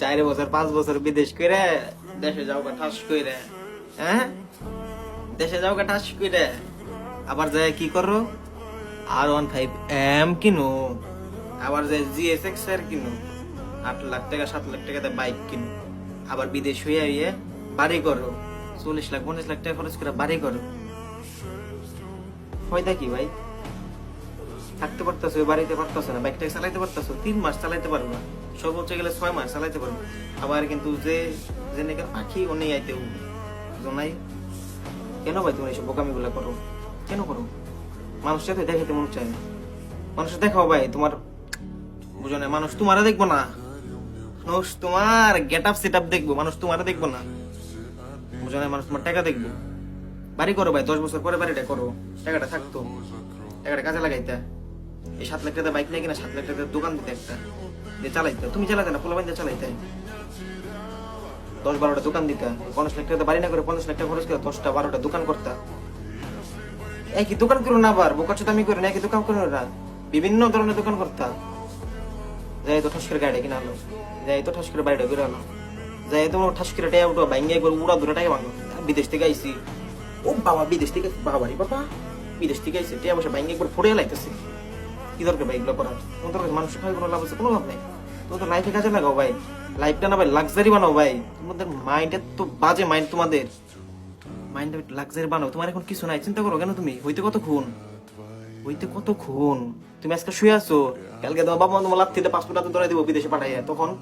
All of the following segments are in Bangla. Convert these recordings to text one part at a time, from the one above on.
চার বছর, পাঁচ বছর বিদেশ করে দেশে যাও ঠাস করে হ্যাঁ? দেশে যাও ঠাস করে আবার যায় কি করো? আর ওয়ান ফাইভ এম কিনো, আবার যায় জিএসএক্স এর কিনো, আট লাখ টাকা, সাত লাখ টাকা বাইক কিনো, আবার বিদেশ হয়ে হইয়ে বাড়ি করো, চল্লিশ লাখ, পঞ্চাশ লাখ টাকা খরচ করে বাড়ি করো। ফায়দা কি ভাই? থাকতে পারতেছো বাড়িতে পারতেছো না বাইকটা চালাইতে পারতেছো, তিন মাস চালাইতে পারব না। সর্বোচ্চ গেলে ছয় মাস চালাইতে পারব। আবার কিন্তু যে যে নাকি পাখি ও নেই আইতে নাই কেন ভাই তুমি এইসব বোকামি গুলা করো? কেন করো? মানুষের সাথে দেখাতে মন চায় না। মানুষের দেখাও ভাই, তোমার বুঝো না, মানুষ তোমারে দেখব না। মানুষ তোমার গেট আপ সেট আপ দেখব, মানুষ তোমারে দেখব না। বুঝো না, মানুষ তোমার টাকা দেখব। বাড়ি করো ভাই, দশ বছর পরে বাড়িটা করো। টাকাটা থাকতো। টাকাটা কাজে লাগাইতা। এই সাত লাখ টাকা বাইক নিয়ে কিনা সাত লাখ টাকা দোকান দিতে একটা। দিয়ে চালাইতে। তুমি চালাতে না পোলা বাইন্দা চালাইতে। দশ বারোটা দোকান দিতা, পঞ্চাশ লাখ টাকা বাড়ি না করে পঞ্চাশ লাখ টাকা খরচ করে দশটা বারোটা দোকান করতা। একই দোকান করো না আবার? বোকা চোদামি করে না একই দোকান করো না? বিভিন্ন ধরনের দোকান করতা। যাই তো ঠাস করে গাড়ি কিনা আলো যাই তো ঠাস করে বাড়িটা করে আলো যাই তো ঠাস করে টাকা উঠো ভাঙ্গে একবার উড়া দূরে টাকা ভাঙো। বিদেশ থেকে আইসি ও বাবা, বিদেশ থেকে বাবা বাবা। বিদেশ থেকে আইসি টাকা বসে ভাঙ্গে একবার ফোড়ে লাইতেছে। কি দরকার ভাই এগুলো করার? তোমার দরকার মানুষ খাই কোনো লাভ আছে কোনো লাভ নেই। তুমি লাইফে কাজে লাগাও ভাই। লাইফটা না ভাই লাক্সারি বানাও ভাই। তোমাদের মাইন্ডের তো বাজে মাইন্ড তোমাদের। মাইন্ডে লাক্সারি বানাও। তোমার এখন কিছু নাই। চিন্তা করো কেন তুমি? হইতে কত খুন? হইতে কত খুন? তুমি আজকে শুয়ে আছো। কালকে তোমার বাবা তোমার লাভ থেকে পাসপোর্ট হাতে ধরে দিব বিদেশে পাঠাইয়া। তখন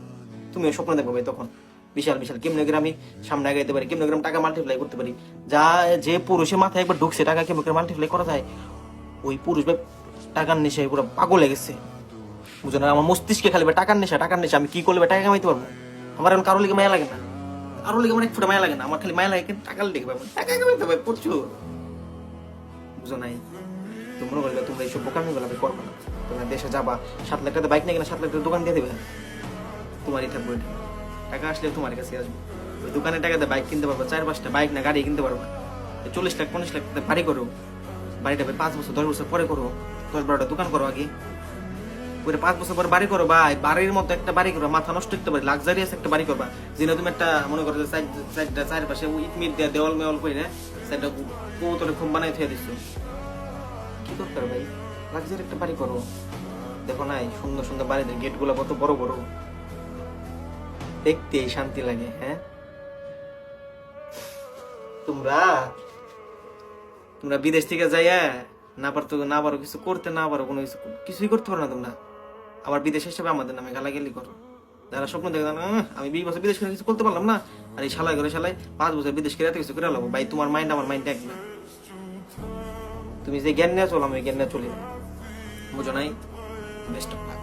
তুমি স্বপ্ন দেখো ভাই, তখন। বিশাল বিশাল। কেমনে আমি সামনে আগাইতে পারি? কেমনে টাকা মাল্টিপ্লাই করতে পারি? যা, যে পুরুষের মাথায় একবার ঢুকছে, টাকা কেমন মাল্টিপ্লাই করা যায়? ওই পুরুষ ভাই টাকার নেশায় পুরো পাগল গেছে। বুঝো না, আমার মস্তিষ্কে খালি টাকার নেশা টাকার নেশা, আমি কি ভাই টাকা কামাইতে পারব? আমার এখন কারও লিগে মায়া লাগে না। কারও লিগে আমার এক ফুটা মায়া লাগে না। আমার খালি মায়া লাগে টাকার লিগে ভাই, টাকা কামাইতে ভাই প্রচুর। বুঝো নাই? তো মনে করলে তোমরা এইসব বোকামি গুলো করবে না। তোমরা দেশে যাবা, সাত লাখ টাকা বাইক নিয়ে কিনা সাত লাখ টাকা দোকান দিয়ে দেবে। তোমারই থাকবে ওইটা টাকা আসলে তোমার কাছে আসবে। ওই দোকানে টাকা দিয়ে বাইক কিনতে পারব, চার পাঁচটা বাইক না গাড়ি কিনতে পারব। চল্লিশ লাখ, পঞ্চাশ লাখ টাকা বাড়ি করো। বাড়িটা পাঁচ বছর, দশ বছর পরে করো। দশ বারোটা দোকান করো আগে। ওইটা পাঁচ বছর পর বাড়ি করো ভাই, বাড়ির মতো একটা বাড়ি করো, মাথা নষ্ট করতে পারি লাক্সারিয়াস একটা বাড়ি করবা। যেটা তুমি একটা, মনে করো সাইডটা চারপাশে ইট মিট দেওয়া দেওয়াল মেওয়াল করে সাইডটা কৌতরে খুব বানাই থুয়ে দিচ্ছ কি দরকার ভাই? লাক্সারি একটা বাড়ি করো। দেখো নাই, সুন্দর সুন্দর বাড়িতে গেটগুলো কত বড় বড়। দেখতে শান্তি লাগে হ্যাঁ? তোমরা তোমরা বিদেশ থেকে যাইয়া না পারতো, না পারো, কিছু করতে না পারো, কোনো কিছু কিছুই করতে পারো না তোমরা। আবার বিদেশ হিসাবে আমাদের নামে গালাগালি করো। যারা স্বপ্ন দেখে আমি বিশ বছর বিদেশ করে কিছু করতে পারলাম না। আর এই সালাই করে সালাই পাঁচ বছর বিদেশ করে এত কিছু করে লাগবো ভাই, তোমার মাইন্ড আমার মাইন্ড এক না। তুমি যে জ্ঞান নিয়ে চলো, আমি জ্ঞান নিয়ে চলি। বুঝো নাই? Best of luck